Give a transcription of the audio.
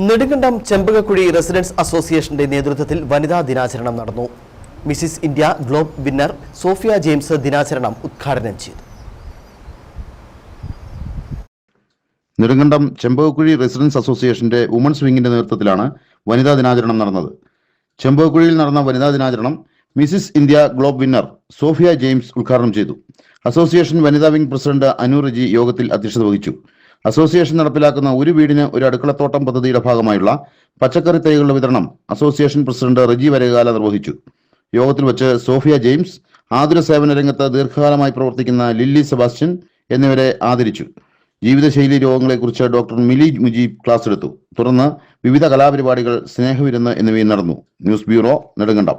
Nedumkandam ചെമ്പകക്കുഴി residence അസോസിയേഷന്റെ നേതൃത്വത്തിൽ വനിതാ ദിനാചരണം നടന്നു. Mrs India globe winner Sophia James ദിനാചരണം ഉദ്ഘാടനം ചെയ്തു. നെടുങ്കണ്ടം ചെമ്പകക്കുഴി റെസിഡൻസ് അസോസിയേഷന്റെ വുമൺസ് വിങ്ങിന്റെ നേതൃത്വത്തിലാണ് വനിതാ ദിനാചരണം നടന്നത്. ചെമ്പകക്കുഴിയിൽ നടന്ന വനിതാ ദിനാചരണം Mrs India globe winner Sophia James ഉദ്ഘാടനം ചെയ്തു. അസോസിയേഷൻ വനിതാ വിംഗ് പ്രസിഡന്റ് അനു റജി യോഗത്തിൽ അധ്യക്ഷത വഹിച്ചു. അസോസിയേഷൻ നടപ്പിലാക്കുന്ന ഒരു വീടിന് ഒരു അടുക്കളത്തോട്ടം പദ്ധതിയുടെ ഭാഗമായുള്ള പച്ചക്കറി തൈകളുടെ വിതരണം അസോസിയേഷൻ പ്രസിഡന്റ് റജി വരകാല നിർവഹിച്ചു. യോഗത്തിൽ വെച്ച് സോഫിയ ജെയിംസ് ആതുര സേവന രംഗത്ത് ദീർഘകാലമായി പ്രവർത്തിക്കുന്ന ലില്ലി സെബാസ്റ്റ്യൻ എന്നിവരെ ആദരിച്ചു. ജീവിതശൈലി രോഗങ്ങളെക്കുറിച്ച് ഡോക്ടർ മിലി മുജീബ് ക്ലാസ് എടുത്തു. തുടർന്ന് വിവിധ കലാപരിപാടികൾ സ്നേഹവിരുന്ന് എന്നിവയും നടന്നു. News bureau Nedumkandam.